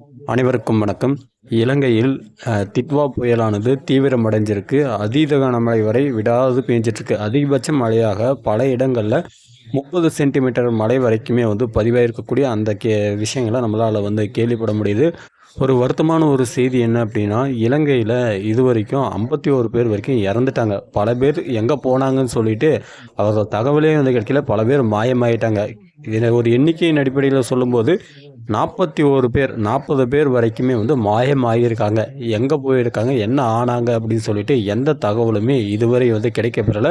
அனைவருக்கும் வணக்கம். இலங்கையில் திட்வா புயலானது தீவிரமடைஞ்சிருக்கு. அதீத கனமழை வரை விடாது பெஞ்சிட்ருக்கு. அதிகபட்ச மழையாக பல இடங்களில் முப்பது சென்டிமீட்டர் மழை வரைக்குமே வந்து பதிவாயிருக்கக்கூடிய அந்த கே விஷயங்களை நம்மளால் வந்து கேள்விப்பட முடியுது. ஒரு வருத்தமான ஒரு செய்தி என்ன அப்படின்னா இலங்கையில் இது வரைக்கும் ஐம்பத்தி ஒரு பேர் வரைக்கும் இறந்துட்டாங்க. பல பேர் எங்கே போனாங்கன்னு சொல்லிட்டு அவர்கள் தகவலே வந்து கிடைக்கல. பல பேர் மாயமாயிட்டாங்க. இதில் ஒரு எண்ணிக்கையின் அடிப்படையில் சொல்லும்போது நாற்பத்தி ஒரு பேர் நாற்பது பேர் வரைக்குமே வந்து மாயமாகியிருக்காங்க எங்கே போயிருக்காங்க என்ன ஆனாங்க அப்படின்னு சொல்லிட்டு எந்த தகவலுமே இதுவரை வந்து கிடைக்கப்பெறல.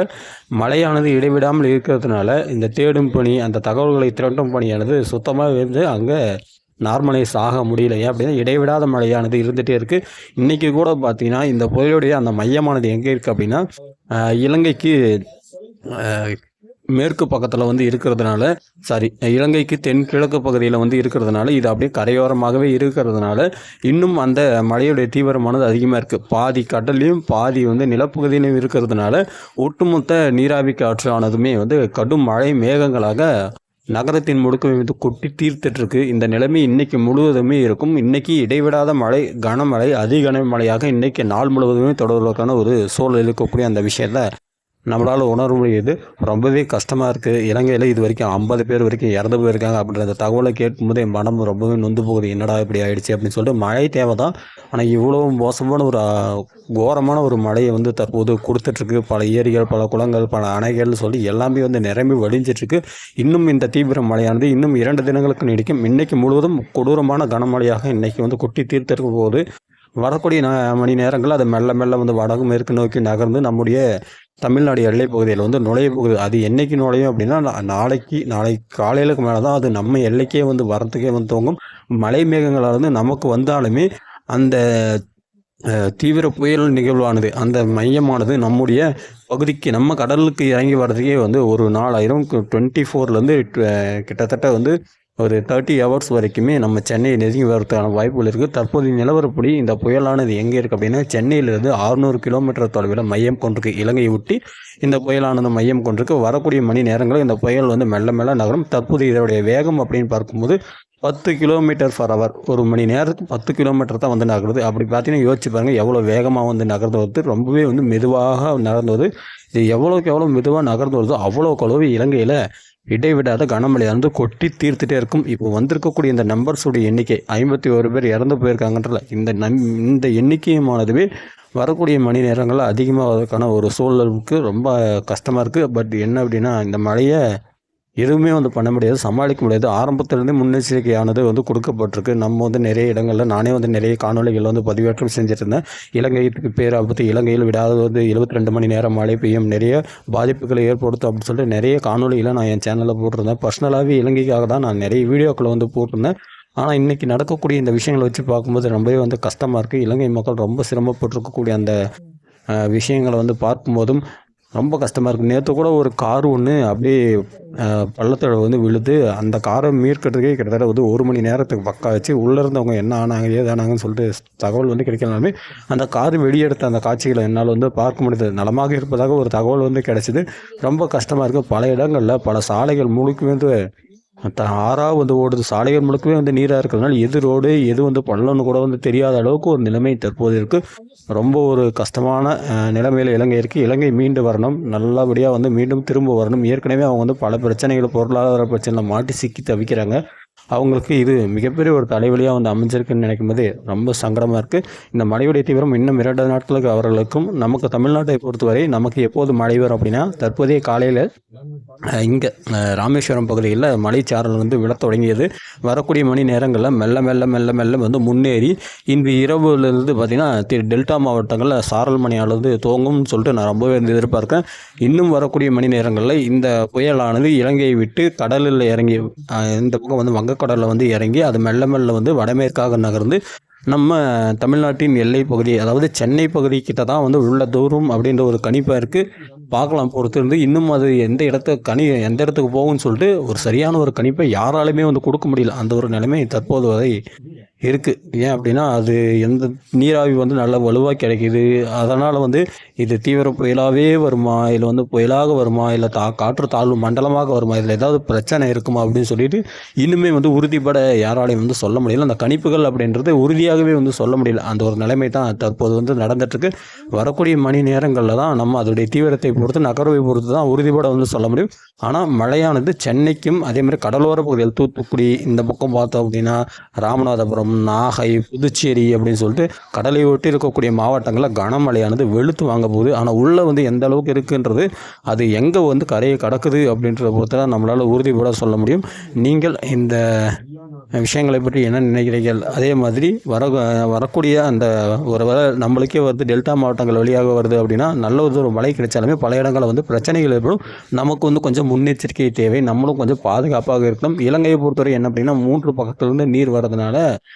மழையானது இடைவிடாமல் இருக்கிறதுனால இந்த தேடும் பணி அந்த தகவல்களை திரட்டும் பணியானது சுத்தமாக வந்து அங்கே நார்மலைஸ் ஆக முடியல. ஏன் அப்படின்னா இடைவிடாத மழையானது இருந்துகிட்டே இருக்குது இன்றைக்கி கூட பார்த்தீங்கன்னா இந்த புயலுடைய அந்த மையமானது எங்கே இருக்குது அப்படின்னா இலங்கைக்கு மேற்கு பக்கத்தில் வந்து இருக்கிறதுனால சாரி இலங்கைக்கு தென்கிழக்கு பகுதியில் வந்து இருக்கிறதுனால இது அப்படியே கரையோரமாகவே இருக்கிறதுனால இன்னும் அந்த மழையுடைய தீவிரமானது அதிகமாக இருக்குது பாதி கடல்லையும் பாதி வந்து நிலப்பகுதியிலையும் இருக்கிறதுனால ஒட்டுமொத்த நீராவி காற்றானதுமே வந்து கடும் மழை மேகங்களாக நகரத்தின் முழுக்க வந்து கொட்டி தீர்த்துட்ருக்கு இந்த நிலைமை இன்னைக்கு முழுவதுமே இருக்கும். இன்னைக்கு இடைவிடாத மழை கனமழை அதிகன கனமழையாக இன்னைக்கு நாள் முழுவதுமே தொடர்வதற்கான ஒரு சூழல் இருக்கக்கூடிய அந்த விஷயத்தை நம்மளால் உணர முடியுது. ரொம்பவே கஷ்டமாக இருக்குது இலங்கையில் இது வரைக்கும் ஐம்பது பேர் வரைக்கும் இறந்து போயிருக்காங்க அப்படின்ற அந்த தகவலை கேட்கும்போது என் மனம் ரொம்பவே நொந்து போகுது. என்னடா இப்படி ஆயிடுச்சு அப்படின்னு சொல்லிட்டு மழை தேவை தான் ஆனால் இவ்வளோ மோசமான ஒரு கோரமான ஒரு மழையை வந்து தற்போது கொடுத்துட்ருக்கு. பல ஏரிகள் பல குளங்கள் பல அணைகள்னு சொல்லி எல்லாமே வந்து நிரம்பி வடிஞ்சிட்ருக்கு இன்னும் இந்த தீவிர மழையானது இன்னும் இரண்டு தினங்களுக்கு நீடிக்கும். இன்றைக்கு முழுவதும் கொடூரமான கனமழையாக இன்றைக்கி வந்து கொட்டி தீர்த்திருக்கும் போது வரக்கூடிய ந மணி நேரங்கள் அது மெல்ல மெல்ல வந்து வடக்கு மேற்கு நோக்கி நகர்ந்து நம்முடைய தமிழ்நாடு எல்லை பகுதியில் வந்து நுழைய போகுது. அது என்றைக்கு நுழையும் அப்படின்னா நாளைக்கு நாளைக்கு நாளை காலையிலுக்கு மேலே தான் அது நம்ம எல்லைக்கே வந்து வரத்துக்கே வந்து துவங்கும். மலை மேகங்களாக இருந்து நமக்கு வந்தாலுமே அந்த தீவிர புயல் நிகழ்வானது அந்த மையமானது நம்முடைய பகுதிக்கு நம்ம கடலுக்கு இறங்கி வர்றதுக்கே வந்து ஒரு நாலாயிரம் டுவெண்ட்டி ஃபோர்லேருந்து கிட்டத்தட்ட வந்து ஒரு தேர்ட்டி ஹவர்ஸ் வரைக்குமே நம்ம சென்னையை நெருங்கி வரதுக்கான வாய்ப்புகள் இருக்குது தற்போதைய நிலவரப்படி இந்த புயலானது எங்கே இருக்குது அப்படின்னா சென்னையிலிருந்து 600 கிலோமீட்டர் தொலைவில் மையம் கொண்டிருக்கு. இலங்கையை ஒட்டி இந்த புயலானது மையம் கொண்டிருக்கு. வரக்கூடிய மணி நேரங்களில் இந்த புயல் வந்து மெல்ல மெல்ல நகரும். தற்போது இதனுடைய வேகம் அப்படின்னு பார்க்கும்போது பத்து கிலோமீட்டர் ஃபர் ஹவர் ஒரு மணி நேரத்துக்கு பத்து கிலோமீட்டர் தான் வந்து நகருது. அப்படி பார்த்தீங்கன்னா யோசிச்சு பாருங்கள் எவ்வளோ வேகமாக வந்து நகர்ந்து வருது. ரொம்பவே வந்து மெதுவாக நகர்ந்து வருது. இது எவ்வளோக்கு எவ்வளோ மெதுவாக நகர்ந்து வருதோ அவ்வளோக்கு அளவு இலங்கையில் இடைவிடாத கனமழை வந்து கொட்டி தீர்த்துட்டே இருக்கும். இப்போ வந்திருக்கக்கூடிய இந்த நம்பர்ஸுடைய எண்ணிக்கை ஐம்பத்தி ஒரு பேர் இறந்து போயிருக்காங்கன்றல இந்த நம் இந்த எண்ணிக்கையுமானதுவே வரக்கூடிய மணி நேரங்களில் அதிகமாகிறதுக்கான ஒரு சூழலுக்கு ரொம்ப கஷ்டமாக இருக்குது பட் என்ன அப்படின்னா இந்த மழையை எதுவுமே வந்து பண்ண முடியாது சமாளிக்க முடியாது. ஆரம்பத்திலேருந்து முன்னெச்சரிக்கையானது வந்து கொடுக்கப்பட்டிருக்கு. நம்ம வந்து நிறைய இடங்களில் நானே வந்து நிறைய காணொளிகள் வந்து பதிவேற்றம் செஞ்சுருந்தேன் இலங்கைக்கு பேராபத்து இலங்கையில் விடாத வந்து 72 ரெண்டு மணி நேரம் மழை பெய்யும் நிறைய பாதிப்புகளை ஏற்படுத்தும் அப்படின்னு சொல்லிட்டு நிறைய காணொளிகளை நான் என் சேனலில் போட்டிருந்தேன். பர்சனலாகவே இலங்கைக்காக தான் நான் நிறைய வீடியோக்களை வந்து போட்டிருந்தேன். ஆனால் இன்றைக்கி நடக்கக்கூடிய இந்த விஷயங்களை வச்சு பார்க்கும்போது ரொம்பவே வந்து கஷ்டமாக இருக்குது இலங்கை மக்கள் ரொம்ப சிரமப்பட்டிருக்கக்கூடிய அந்த விஷயங்களை வந்து பார்க்கும்போதும் ரொம்ப கஷ்டமாக இருக்குது நேற்று கூட ஒரு கார் ஒன்று அப்படியே பள்ளத்தோட வந்து விழுது அந்த காரை மீட்கிறதுக்கே கிட்டத்தட்ட வந்து ஒரு மணி நேரத்துக்கு பக்கா வச்சு உள்ளே இருந்தவங்க என்ன ஆனாங்க ஏதானாங்கன்னு சொல்லிட்டு தகவல் வந்து கிடைக்கலாமே அந்த கார் வெளியெடுத்த அந்த காட்சிகளை என்னால் வந்து பார்க்க முடியுது நலமாக இருப்பதாக ஒரு தகவல் வந்து கிடைச்சிது. ரொம்ப கஷ்டமாக இருக்குது பல இடங்களில் பல சாலைகள் முழுக்க வந்து மற்ற ஆறாக வந்து ஓடுது. சாலைகள் முழுக்கவே வந்து நீராக இருக்கிறதுனால எது ரோடு எது வந்து பள்ளம்னு கூட வந்து தெரியாத அளவுக்கு ஒரு நிலைமை தற்போது இருக்குது ரொம்ப ஒரு கஷ்டமான நிலைமையில் இலங்கை இருக்குது இலங்கை மீண்டு வரணும். நல்லபடியாக வந்து மீண்டும் திரும்ப வரணும். ஏற்கனவே அவங்க வந்து பல பிரச்சனைகள் பொருளாதார பிரச்சனையில் மாட்டி சிக்கி தவிக்கிறாங்க. அவங்களுக்கு இது மிகப்பெரிய ஒரு தலைவலியாக வந்து அமைஞ்சிருக்குன்னு நினைக்கும் போது ரொம்ப சங்கடமாக இருக்குது இந்த மழையுடைய தீவிரம் இன்னும் இரண்டு நாட்களுக்கு அவர்களுக்கும் நமக்கு தமிழ்நாட்டை பொறுத்தவரை நமக்கு எப்போது மழை வரும் அப்படின்னா தற்போதைய காலையில் இங்கே ராமேஸ்வரம் பகுதியில் மலைச்சாரல் வந்து விழத் தொடங்கியது. வரக்கூடிய மணி நேரங்களில் மெல்ல மெல்ல மெல்ல மெல்ல வந்து முன்னேறி இன்று இரவுலேருந்து பார்த்திங்கன்னா டெல்டா மாவட்டங்களில் சாரல் மணியானது துவங்கும்னு சொல்லிட்டு நான் ரொம்பவே வந்து எதிர்பார்க்கேன் இன்னும் வரக்கூடிய மணி நேரங்களில் இந்த புயலானது இலங்கையை விட்டு கடலில் இறங்கி இந்த பக்கம் வந்து வங்கக்கடலில் வந்து இறங்கி அது மெல்ல மெல்ல வந்து வடமேற்காக நகர்ந்து நம்ம தமிழ்நாட்டின் எல்லை பகுதி அதாவது சென்னை பகுதி கிட்ட தான் வந்து உள்ள தூரம் அப்படின்ற ஒரு கணிப்பாக இருக்குது பார்க்கலாம் பொறுத்து இருந்து இன்னும் அது எந்த இடத்துக்கு கணி எந்த இடத்துக்கு போகும்னு சொல்லிட்டு ஒரு சரியான ஒரு கணிப்பை யாராலுமே வந்து கொடுக்க முடியல. அந்த ஒரு நிலைமை தற்போது வரை இருக்குது ஏன் அப்படின்னா அது எந்த நீராவி வந்து நல்ல வலுவாக கிடைக்கிது. அதனால் வந்து இது தீவிர புயலாகவே வருமா? இல்லை வந்து புயலாக வருமா? இல்லை தா காற்று தாழ்வு மண்டலமாக வருமா? இதில் ஏதாவது பிரச்சனை இருக்குமா? அப்படின்னு சொல்லிட்டு இன்னுமே வந்து உறுதிப்பட யாராலையும் வந்து சொல்ல முடியல. அந்த கணிப்புகள் அப்படின்றது உறுதியாகவே வந்து சொல்ல முடியல. அந்த ஒரு நிலைமை தான் தற்போது வந்து நடந்துட்டுருக்கு. வரக்கூடிய மணி நேரங்களில் தான் நம்ம அதோடைய தீவிரத்தை பொறுத்து நகர்வை பொறுத்து தான் உறுதிப்பட வந்து சொல்ல முடியும். ஆனால் மழையானது சென்னைக்கும் அதே மாதிரி கடலோர பகுதியில் தூத்துக்குடி இந்த பக்கம் பார்த்தோம் அப்படின்னா ராமநாதபுரம் நாகை புதுச்சேரி அப்படின்னு சொல்லிட்டு கடலை ஒட்டி இருக்கக்கூடிய மாவட்டங்களில் கனமழையானது வெளுத்து வாங்க போகுது ஆனால் உள்ளே வந்து எந்த அளவுக்கு இருக்குன்றது அது எங்கே வந்து கரையை கடக்குது அப்படின்றத பொறுத்து தான் நம்மளால் உறுதிப்பட சொல்ல முடியும். நீங்கள் இந்த விஷயங்களை பற்றி என்ன நினைக்கிறீர்கள்? அதே மாதிரி வர வரக்கூடிய அந்த ஒரு வர நம்மளுக்கே வருது டெல்டா மாவட்டங்கள் வழியாக வருது அப்படின்னா நல்ல ஒரு மழை கிடைச்சாலுமே பல இடங்களில் வந்து பிரச்சனைகள் ஏற்படும். நமக்கு வந்து கொஞ்சம் முன்னெச்சரிக்கை தேவை. நம்மளும் கொஞ்சம் பாதுகாப்பாக இருக்கணும். இலங்கையை பொறுத்தவரை என்ன அப்படின்னா மூன்று பக்கத்துலேருந்து நீர் வர்றதுனால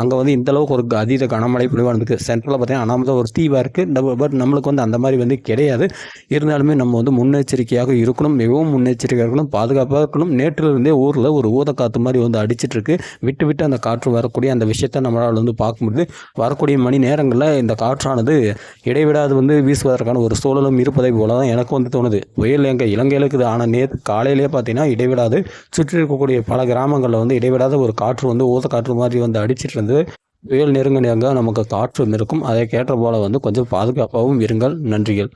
அங்கே வந்து இந்த அளவுக்கு ஒரு அதீத கனமழை பொழிவாக இருக்குது. சென்ட்ரலில் பார்த்தீங்கன்னா அனாமதாக ஒரு தீவாக இருக்குது நம்ம பட் நம்மளுக்கு வந்து அந்த மாதிரி வந்து கிடையாது. இருந்தாலுமே நம்ம வந்து முன்னெச்சரிக்கையாக இருக்கணும். மிகவும் முன்னெச்சரிக்கையாக இருக்கணும். பாதுகாப்பாக இருக்கணும். நேற்றிலிருந்தே ஊரில் ஒரு ஊதக்காற்று மாதிரி வந்து அடிச்சிட்ருக்கு விட்டு விட்டு அந்த காற்று வரக்கூடிய அந்த விஷயத்தை நம்மளால் வந்து பார்க்க முடியுது. வரக்கூடிய மணி நேரங்களில் இந்த காற்றானது இடைவிடாது வந்து வீசுவதற்கான ஒரு சூழலும் இருப்பதை போல தான் எனக்கு வந்து தோணுது. புயல் எங்கள் இலங்கையில் இருக்குது ஆனால் நேற்று காலையிலேயே பார்த்தீங்கன்னா இடைவிடாது. சுற்றி இருக்கக்கூடிய பல கிராமங்களில் வந்து இடைவிடாத ஒரு காற்று வந்து ஊதக்காற்று மாதிரி வந்து அடிச்சிட்டு வந்து புயல் நெருங்கனியாக நமக்கு காற்றும் இருக்கும் அதை கேட்ட போல வந்து கொஞ்சம் பாதுகாப்பாகவும் இருங்கள். நன்றிகள்.